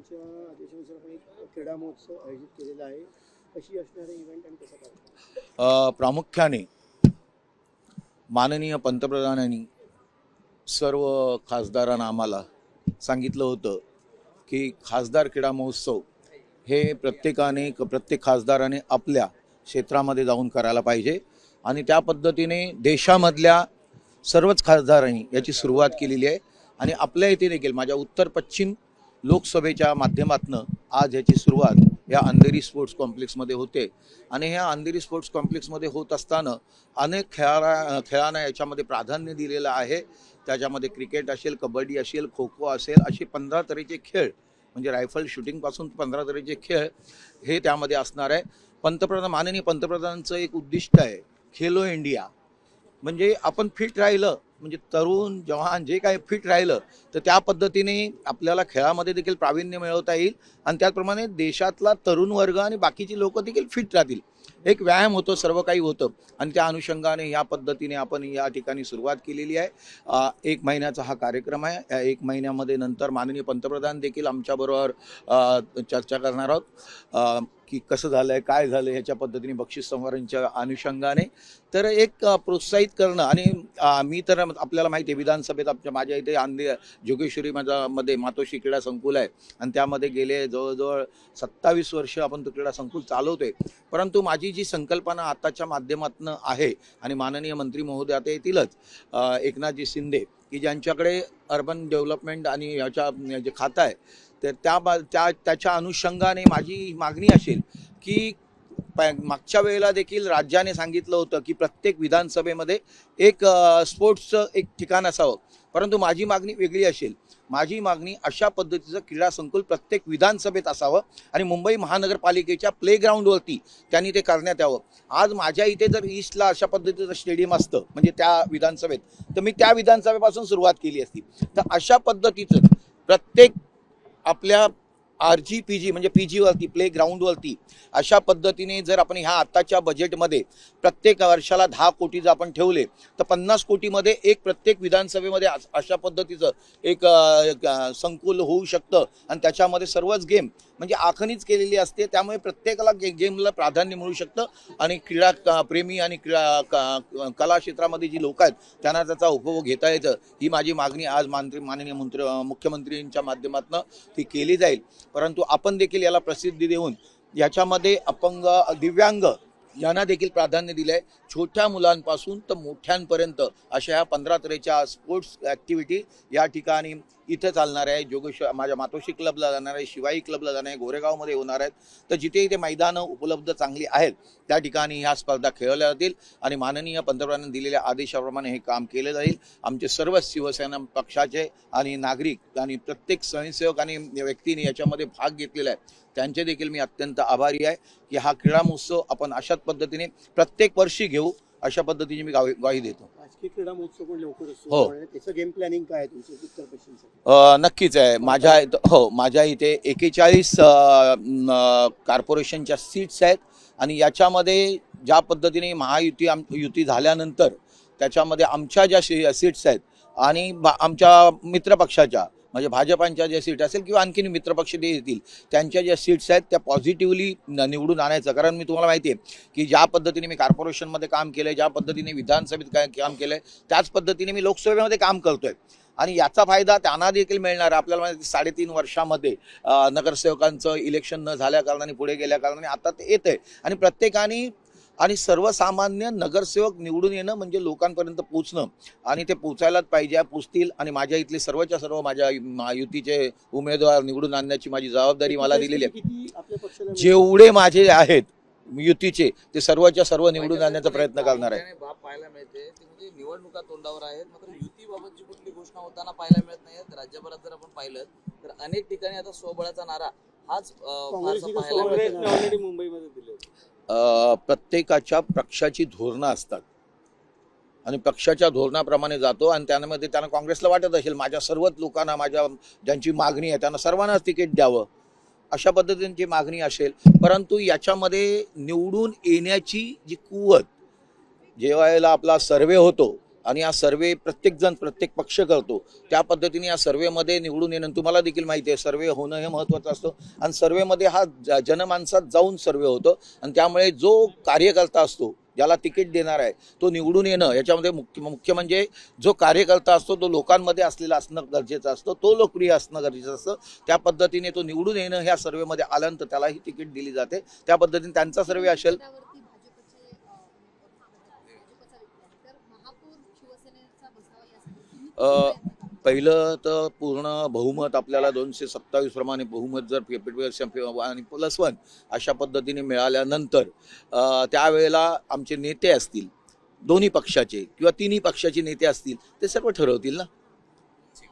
यांच्या आदेशानुसार आपण एक क्रीडा महोत्सव आयोजित केलेला आहे. कशी असणारे इव्हेंट आणि कसं काय प्रामुख्याने माननीय पंतप्रधानांनी सर्व खासदारांना आम्हाला सांगितलं होतं की खासदार क्रीडा महोत्सव हे प्रत्येकाने प्रत्येक खासदाराने आपल्या क्षेत्रामध्ये जाऊन करायला पाहिजे आणि त्या पद्धतीने देशामधल्या सर्वच खासदारांनी याची सुरुवात केलेली आहे. आणि आपल्या इथे देखील माझ्या उत्तर पश्चिम लोकसभेच्या माध्यमातनं आज ह्याची सुरुवात या अंधेरी स्पोर्ट्स कॉम्प्लेक्समध्ये होते. आणि ह्या अंधेरी स्पोर्ट्स कॉम्प्लेक्समध्ये होत असताना अनेक खेळा खेळांना याच्यामध्ये प्राधान्य दिलेलं आहे. त्याच्यामध्ये क्रिकेट असेल कबड्डी असेल खो खो असेल असे पंधरा तऱ्हेचे खेळ म्हणजे रायफल शूटिंगपासून पंधरा तऱ्हेचे खेळ हे त्यामध्ये असणार आहे. पंतप्रधान माननीय पंतप्रधानांचं एक उद्दिष्ट आहे खेलो इंडिया. म्हणजे आपण फिट राहिलं म्हणजे तरुण जवान जे काही फिट राहिलं तर त्या पद्धतीने आपल्याला खेळामध्ये देखील प्रावीण्य मिळवता येईल. आणि त्याचप्रमाणे देशातला तरुण वर्ग आणि बाकीची लोक देखील फिट राहतील. एक व्यायाम होतो सर्व काही होतं. आणि त्या अनुषंगाने या पद्धतीने आपण या ठिकाणी सुरुवात केलेली आहे. एक महिन्याचा हा कार्यक्रम आहे. या एक महिन्यामध्ये नंतर माननीय पंतप्रधान देखील आमच्याबरोबर चर्चा करणार आहोत. की कसं झालं आहे काय झालं ह्याच्या पद्धतीने बक्षीस संवारांच्या अनुषंगाने. तर एक प्रोत्साहित करणं आणि मी तर आपल्याला माहिती आहे विधानसभेत आमच्या माझ्या इथे आंधे जोगेश्वरी माझा मध्ये मातोश्री क्रीडा संकुल आहे. आणि त्यामध्ये गेले जवळजवळ सत्तावीस वर्ष आपण तो क्रीडा संकुल चालवतोय. परंतु माझी जी संकल्पना आताच्या माध्यमातून आहे आणि माननीय मंत्री महोदय आता येतीलच एकनाथजी शिंदे की ज्यांच्याकडे अर्बन डेव्हलपमेंट आणि ह्याच्या जे खातं आहे तर त्या बा त्या त्याच्या अनुषंगाने माझी मागणी असेल की प- मागच्या वेळेला देखील राज्याने सांगितलं होतं की प्रत्येक विधानसभेमध्ये एक स्पोर्ट्सचं एक ठिकाण असावं. परंतु माझी मागणी वेगळी असेल. माझी मागणी अशा पद्धतीचं क्रीडा संकुल प्रत्येक विधानसभेत असावं आणि मुंबई महानगरपालिकेच्या प्लेग्राऊंडवरती त्यांनी ते करण्यात यावं. आज माझ्या इथे जर ईस्टला अशा पद्धतीचं स्टेडियम असतं म्हणजे त्या विधानसभेत तर मी त्या विधानसभेपासून सुरुवात केली असती. तर अशा पद्धतीचं प्रत्येक आपल्या आर जी पी जी म्हणजे पी जीवरती प्ले ग्राउंडवरती अशा पद्धतीने जर आपण ह्या आत्ताच्या बजेटमध्ये प्रत्येक वर्षाला दहा कोटी जर आपण ठेवले तर पन्नास कोटीमध्ये एक प्रत्येक विधानसभेमध्ये अशा पद्धतीचं एक संकुल होऊ शकतं. आणि त्याच्यामध्ये सर्वच गेम म्हणजे आखणीच केलेली असते त्यामुळे प्रत्येकाला गे गेमला प्राधान्य मिळू शकतं. आणि क्रीडा क- प्रेमी आणि क्रीडा क- कला क्षेत्रामध्ये जी लोक आहेत त्यांना त्याचा उपभोग घेता येतं. ही माझी मागणी आज मंत्री माननीय मंत्री मुख्यमंत्र्यांच्या माध्यमातून ती केली जाईल. परंतु आपण देखील याला प्रसिद्धी देऊन याच्यामध्ये अपंग दिव्यांग यांना देखील प्राधान्य दिलं आहे छोट्या मुलांपासून तर मोठ्यांपर्यंत अशा ह्या पंधरा तऱ्हेच्या स्पोर्ट्स ॲक्टिव्हिटी या ठिकाणी इथं चालणार आहे जोगेश्वर माझ्या मातोश्री क्लबला जाणार आहे शिवाई क्लबला जाणार आहे गोरेगावमध्ये होणार आहेत. तर जिथे इथे मैदानं उपलब्ध चांगली आहेत त्या ठिकाणी ह्या स्पर्धा खेळवल्या जातील आणि माननीय पंतप्रधानांनी दिलेल्या आदेशाप्रमाणे हे काम केलं जाईल. आमचे सर्व शिवसेना पक्षाचे आणि नागरिक आणि प्रत्येक स्वयंसेवक आणि व्यक्तीने याच्यामध्ये भाग घेतलेला आहे. त्यांचे देखील मी अत्यंत आभारी आहे की हा क्रीडा महोत्सव आपण अशाच पद्धतीने प्रत्येक वर्षी घेऊ. अशा पद्धतीने मी ग्वाही ग्वाही देतो. क्रीडा महोत्सव हो. त्याचं गेम प्लॅनिंग काय नक्कीच आहे. माझ्या इथं- हो माझ्या इथे एकेचाळीस कॉर्पोरेशनच्या सीट्स आहेत आणि याच्यामध्ये ज्या पद्धतीने महायुती आम युती झाल्यानंतर त्याच्यामध्ये आमच्या ज्या सीट्स आहेत आणि बा आमच्या मित्रपक्षाच्या म्हणजे भाजपांच्या ज्या सीट असेल किंवा आणखीन मित्रपक्ष जे येतील त्यांच्या ज्या सीट्स आहेत त्या पॉझिटिव्हली निवडून आणायचं. कारण मी तुम्हाला माहिती आहे की ज्या पद्धतीने मी कॉर्पोरेशनमध्ये काम केलं आहे ज्या पद्धतीने विधानसभेत काय काम केलं आहे त्याच पद्धतीने मी लोकसभेमध्ये काम करतोय. आणि याचा फायदा त्यांना देखील मिळणार आहे. आपल्याला माहिती साडेतीन वर्षामध्ये नगरसेवकांचं इलेक्शन न झाल्या कारणाने पुढे गेल्या कारणाने आता ते येत आहे आणि प्रत्येकाने आणि सर्वसामान्य नगरसेवक निवडून येणं म्हणजे लोकांपर्यंत पोचणं आणि ते पोचायलाच पाहिजे पोचतील आणि माझ्या इथले सर्वच्या सर्व माझ्या महायुतीचे उमेदवार निवडून आणण्याची माझी जबाबदारी मला दिलेली आहे. जेवढे माझे आहेत युतीचे ते सर्वच्या सर्व निवडून आणण्याचा प्रयत्न करणार आहे. म्हणजे निवडणुका तोंडावर आहेत. मात्र युतीबाबतची कुठली घोषणा होताना पाहायला मिळत नाही. राज्यभरात जर आपण पाहिलं तर अनेक ठिकाणी आता स्वबळाचा नारा हाच. ऑलरेडी मुंबईमध्ये दिले प्रत्येकाच्या पक्षाची धोरणं असतात. आणि पक्षाच्या धोरणाप्रमाणे जातो आणि त्यामध्ये त्यांना काँग्रेसला वाटत असेल माझ्या सर्वच लोकांना माझ्या ज्यांची मागणी आहे त्यांना सर्वांनाच तिकीट द्यावं. अशा पद्धतीची मागणी असेल. परंतु याच्यामध्ये निवडून येण्याची जी कुवत जेव्हा आपला सर्वे होतो आणि हा सर्वे प्रत्येकजण प्रत्येक पक्ष करतो. त्या पद्धतीने या सर्वेमध्ये निवडून येणं तुम्हाला देखील माहिती आहे सर्वे होणं हे महत्त्वाचं असतं. आणि सर्वेमध्ये हा ज- जनमानसात जाऊन सर्वे होतो. आणि त्यामुळे जो कार्यकर्ता असतो ज्याला तिकीट देणार आहे तो निवडून येणं याच्यामध्ये मुख्य मुख्य म्हणजे जो कार्यकर्ता असतो तो लोकांमध्ये असलेला असणं गरजेचं असतं तो लोकप्रिय असणं गरजेचं असतं. त्या पद्धतीने तो निवडून येणं ह्या सर्वेमध्ये आल्यानंतर त्यालाही तिकीट दिली जाते. त्या पद्धतीने त्यांचा सर्वे असेल. पहिलं तर पूर्ण बहुमत आपल्याला दोनशे सत्तावीस प्रमाणे बहुमत जर आणि प्लस वन अशा पद्धतीने मिळाल्यानंतर त्यावेळेला आमचे नेते असतील दोन्ही पक्षाचे किंवा तिन्ही पक्षाचे नेते असतील ते सर्व ठरवतील ना?